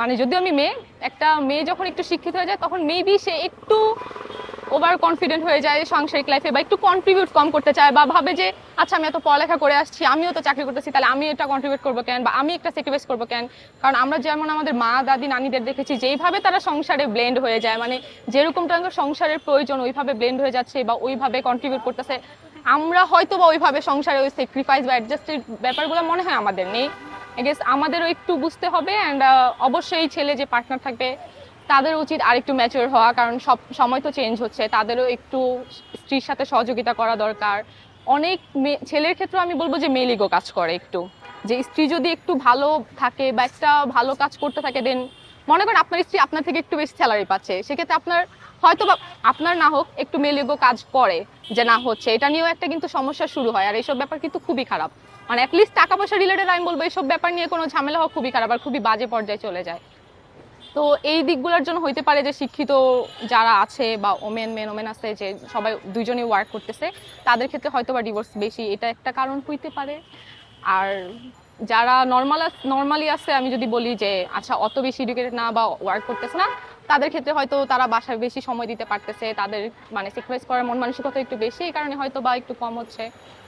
মানে যদিও আমি মেয়ে, একটা মেয়ে যখন একটু শিক্ষিত হয়ে যায়, তখন মেবি সে একটু ওভার কনফিডেন্ট হয়ে যায় সাংসারিক লাইফে বা একটু কন্ট্রিবিউট কম করতে চায় বা ভাবে যে আচ্ছা আমি এত পড়ালেখা করে আসছি, আমিও তো চাকরি করতেছি, তাহলে আমি এটা কন্ট্রিবিউট করব কেন? বা আমি একটা স্যাক্রিফাইস করব কেন? কারণ আমরা যেমন আমাদের মা, দাদি, নানিদের দেখেছি, যেইভাবে তারা সংসারে ব্লেন্ড হয়ে যায় মানে যেরকম টাঙ্গের সংসারের প্রয়োজন, ওইভাবে ব্লেন্ড হয়ে যাচ্ছে বা ওইভাবে কন্ট্রিবিউট করতেছে। আমরা হয়তো বা ওইভাবে সংসারে ওই স্যাক্রিফাইস বা অ্যাডজাস্টের ব্যাপারগুলো মনে হয় আমাদের নেই। গেস আমাদেরও একটু বুঝতে হবে অ্যান্ড অবশ্যই ছেলে যে পার্টনার থাকবে, তাদের উচিত আরেকটু ম্যাচিওর হওয়া, কারণ সব, সময় তো চেঞ্জ হচ্ছে। তাদেরও একটু স্ত্রীর সাথে সহযোগিতা করা দরকার। অনেক ছেলের ক্ষেত্রে আমি বলব যে মেলিগো কাজ করে একটু। যে স্ত্রী যদি একটু ভালো থাকে বা একটা ভালো কাজ করতে থাকে দেন মনে করেন আপনার স্ত্রী আপনার থেকে একটু বেশি স্যালারি পাচ্ছে। সেক্ষেত্রে আপনার, হয়তো বা আপনার না হোক, একটু মেলিগো কাজ করে যে না হচ্ছে। এটা নিয়েও একটা কিন্তু সমস্যা শুরু হয়। আর এইসব ব্যাপার কিন্তু খুবই খারাপ। মানে অ্যাটলিস্ট টাকা পয়সা রিলেটেড আমি বলব, এইসব ব্যাপার নিয়ে কোনো ঝামেলা হওয়া খুবই খারাপ আর খুবই বাজে পর্যায়ে চলে যায়। তো এই দিকগুলোর জন্য হইতে পারে যে শিক্ষিত যারা আছে বা ওমেন, মেন, ওমেন আছে, যে সবাই দুইজনই ওয়ার্ক করতেছে, তাদের ক্ষেত্রে হয়তো বা ডিভোর্স বেশি। এটা একটা কারণ হইতে পারে। আর যারা নর্মাল নর্মালি আছে, আমি যদি বলি যে আচ্ছা অত বেশি এডুকেটেড না বা ওয়ার্ক করতেছে না, তাদের ক্ষেত্রে হয়তো তারা বাসায় বেশি সময় দিতে পারতেছে, তাদের মানে স্যাক্রিফাইস করার মন মানসিকতা একটু বেশি, এই কারণে হয়তো বা একটু কম হচ্ছে।